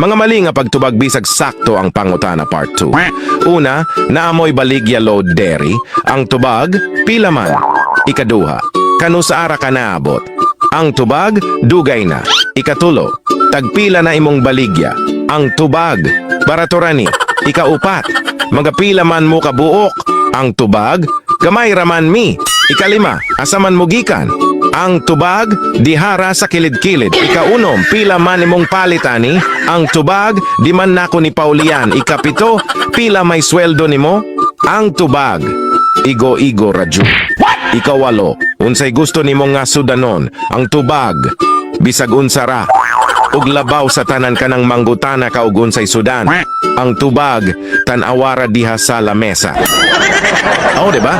Mga mali nga pagtubag bisag sakto ang pangutana part 2. Una, naamoy baligya load dairy. Ang tubag, pila man. Ikaduha, kanu sa ara ka naabot. Ang tubag, dugay na. Ikatulo, tagpila na imong baligya. Ang tubag, baratorani. Ikaupat, magapila man mo kabuok. Ang tubag, gamay raman mi. Ikalima, asaman mo gikan. Ang tubag, dihara sa kilid-kilid. Ikaunom, pila man imong palitani. Ang tubag, di man nako ni Paulian. Ikapito, pila may sweldo nimo. Ang tubag, igo-igo radyo. Ikawalo, unsay gusto nimo nga sudanon. Ang tubag, bisag unsara. Ug labaw sa tanan kanang manggutana ka ug unsay sudan. Ang tubag, tan-awara diha sa lamesa. Oh, di ba?